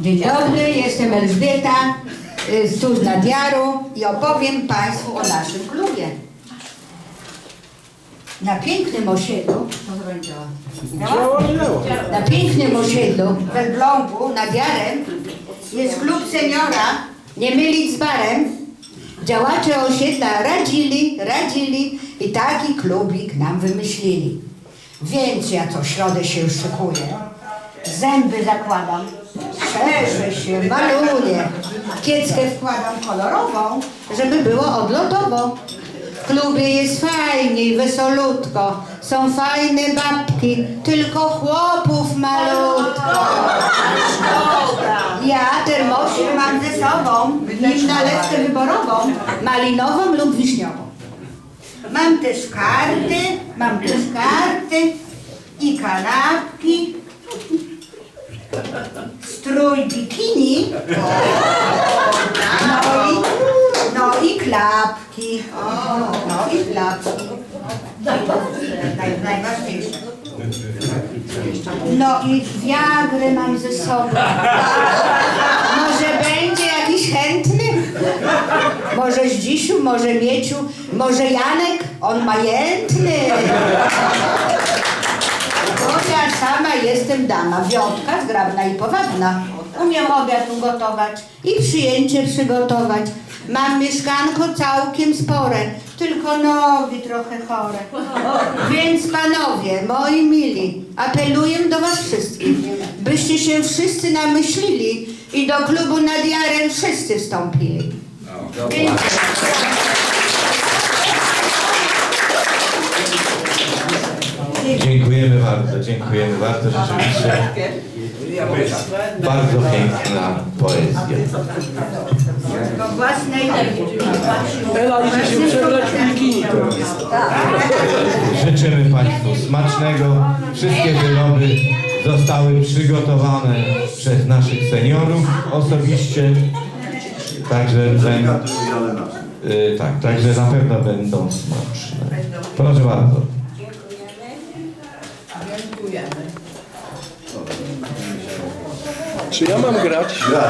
Dzień dobry, jestem Elżbieta y, z Tuż nad Jarą i opowiem Państwu o naszym klubie. Na pięknym osiedlu, na pięknym osiedlu w Elblągu nad Jarem jest klub seniora, nie mylić z barem. Działacze osiedla radzili, radzili i taki klubik nam wymyślili. Więc ja co środę się już szykuję. Zęby zakładam, szerzę się, maluję. Kieckę wkładam kolorową, żeby było odlotowo. W klubie jest fajnie i wesolutko. Są fajne babki, tylko chłopów malutko. Ja termosik mam ze sobą, nim nalewkę wyborową, malinową lub wiśniową. Mam też karty, mam też karty i kanapki, strój bikini, no i, no i klapki, no i klapki. Naj, najważniejsze. No i wiagrę mam ze sobą. Może będzie jakiś chętny? Może Zdzisiu, może Mieciu, może Janek? On majętny. Bo ja sama jestem dama, wiątka, zgrabna i powabna. Umiem obiad ugotować i przyjęcie przygotować. Mam mieszkanko całkiem spore, tylko nogi trochę chore. Więc panowie, moi mili, apeluję do was wszystkich, byście się wszyscy namyślili i do klubu nad Jarem wszyscy wstąpili. Dziękuję. Dziękujemy bardzo, dziękujemy bardzo. Rzeczywiście bardzo piękna poezja. Własnej Ela idzie się przebrać w bikini teraz. Życzymy Państwu smacznego. Wszystkie wyroby zostały przygotowane przez naszych seniorów osobiście. Także będą, y, tak, także na pewno będą smaczne. Proszę bardzo. Czy ja mam grać?